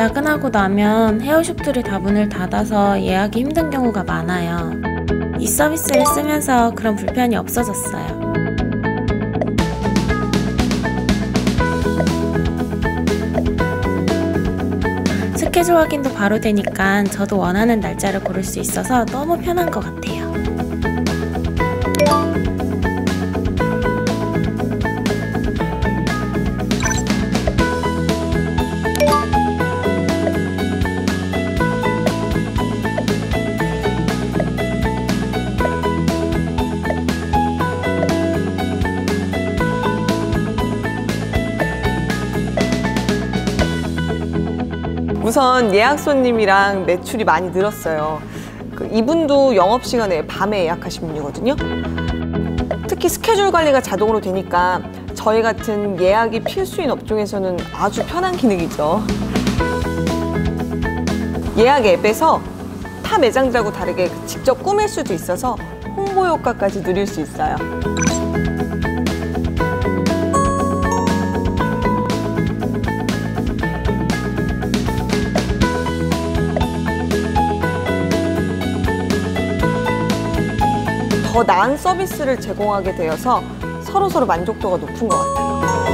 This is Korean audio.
야근하고 나면 헤어숍들이 다 문을 닫아서 예약이 힘든 경우가 많아요. 이 서비스를 쓰면서 그런 불편이 없어졌어요. 스케줄 확인도 바로 되니까 저도 원하는 날짜를 고를 수 있어서 너무 편한 것 같아요. 우선 예약 손님이랑 매출이 많이 늘었어요. 그 이분도 영업 시간에 밤에 예약하신 분이거든요. 특히 스케줄 관리가 자동으로 되니까 저희 같은 예약이 필수인 업종에서는 아주 편한 기능이죠. 예약 앱에서 타 매장들하고 다르게 직접 꾸밀 수도 있어서 홍보 효과까지 누릴 수 있어요. 더 나은 서비스를 제공하게 되어서 서로서로 만족도가 높은 것 같아요.